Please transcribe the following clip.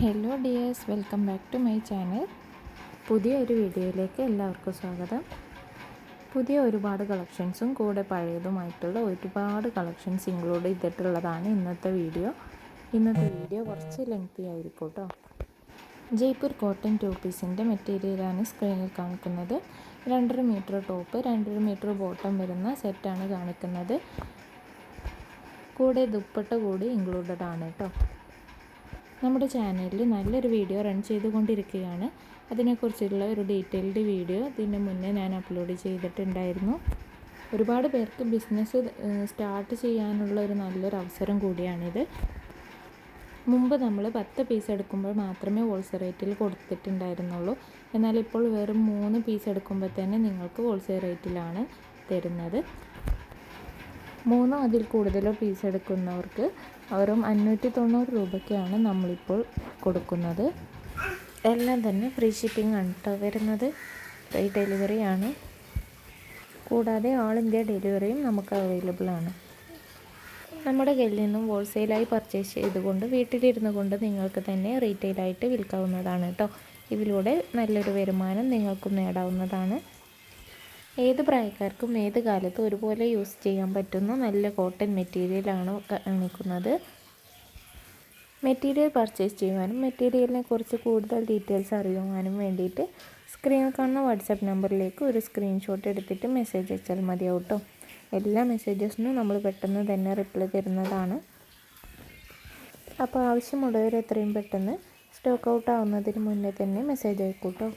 Hello dears welcome back to my channel പുതിയ ഒരു വീഡിയോയിലേക്ക് എല്ലാവർക്കും സ്വാഗതം. പുതിയ ഒരുപാട് കളക്ഷൻസും കൂടെ പഴയതുമായിട്ടുള്ള ഒരുപാട് കളക്ഷൻസ് ഇൻക്ലൂഡ് ചെയ്തിട്ടുള്ളതാണ് ഇന്നത്തെ വീഡിയോ. ഇന്നത്തെ വീഡിയോ കുറച്ച് ലെങ്തി ആയിരിക്കും കേട്ടോ ജയ്പൂർ കോട്ടൺ ടു പീസിന്റെ മെറ്റീരിയലാണ് സ്ക്രീനിൽ കാണിക്കുന്നത്. രണ്ടര മീറ്റർ ടോപ്പ് രണ്ടര മീറ്റർ ബോട്ടം വരുന്ന സെറ്റാണ് കാണിക്കുന്നത്. കൂടെ ദുപ്പട്ട കൂടി ഇൻക്ലൂഡഡ് ആണ് കേട്ടോ നമ്മുടെ ചാനലിൽ നല്ലൊരു വീഡിയോ റൺ ചെയ്തുകൊണ്ടിരിക്കുകയാണ്. അതിനെക്കുറിച്ചുള്ള ഒരു ഡീറ്റെയിൽഡ് വീഡിയോ ഇതിന്റെ മുന്നേ ഞാൻ അപ്ലോഡ് ചെയ്തിട്ടുണ്ടായിരുന്നു. ഒരുപാട് പേർക്ക് ബിസിനസ് സ്റ്റാർട്ട് ചെയ്യാനുള്ള ഒരു നല്ലൊരു അവസരം കൂടിയാണിത്. മുമ്പ് നമ്മൾ പത്ത് പീസ് എടുക്കുമ്പോൾ മാത്രമേ ഹോൾസെയിൽ റേറ്റിൽ കൊടുത്തിട്ടുണ്ടായിരുന്നുള്ളൂ. എന്നാൽ ഇപ്പോൾ വെറും മൂന്ന് പീസ് എടുക്കുമ്പോൾ തന്നെ നിങ്ങൾക്ക് ഹോൾസെയിൽ റേറ്റിലാണ് തരുന്നത്. മൂന്നോ അതിൽ കൂടുതലോ പീസ് എടുക്കുന്നവർക്ക് വെറും അഞ്ഞൂറ്റി തൊണ്ണൂറ് രൂപയ്ക്കാണ് നമ്മളിപ്പോൾ കൊടുക്കുന്നത്. എല്ലാം തന്നെ ഫ്രീ ഷിപ്പിംഗ് ആണ് കേട്ടോ വരുന്നത്. ഫ്രീ ഡെലിവറിയാണ് കൂടാതെ ഓൾ ഇന്ത്യ ഡെലിവറിയും നമുക്ക് അവൈലബിൾ ആണ്. നമ്മുടെ കയ്യിൽ നിന്നും ഹോൾസെയിലായി പർച്ചേസ് ചെയ്തുകൊണ്ട് വീട്ടിലിരുന്നു കൊണ്ട് നിങ്ങൾക്ക് തന്നെ റീറ്റെയിലായിട്ട് വിൽക്കാവുന്നതാണ് കേട്ടോ ഇതിലൂടെ നല്ലൊരു വരുമാനം നിങ്ങൾക്കും നേടാവുന്നതാണ്. ഏത് പ്രായക്കാർക്കും ഏത് കാലത്തും ഒരുപോലെ യൂസ് ചെയ്യാൻ പറ്റുന്ന നല്ല കോട്ടൺ മെറ്റീരിയലാണ് കാണിക്കുന്നത് മെറ്റീരിയൽ പർച്ചേസ് ചെയ്യുവാനും മെറ്റീരിയലിനെ കുറിച്ച് കൂടുതൽ ഡീറ്റെയിൽസ് അറിയുവാനും വേണ്ടിയിട്ട് സ്ക്രീനിൽ കാണുന്ന വാട്സാപ്പ് നമ്പറിലേക്ക് ഒരു സ്ക്രീൻഷോട്ട് എടുത്തിട്ട് മെസ്സേജ് അയച്ചാൽ മതിയാവും കേട്ടോ. എല്ലാ മെസ്സേജസിനും നമ്മൾ പെട്ടെന്ന് തന്നെ റിപ്ലൈ തരുന്നതാണ്. അപ്പോൾ ആവശ്യമുള്ളവർ എത്രയും പെട്ടെന്ന് സ്റ്റോക്ക് ഔട്ട് ആവുന്നതിന് മുന്നേ തന്നെ മെസ്സേജ് അയക്കൂട്ടോ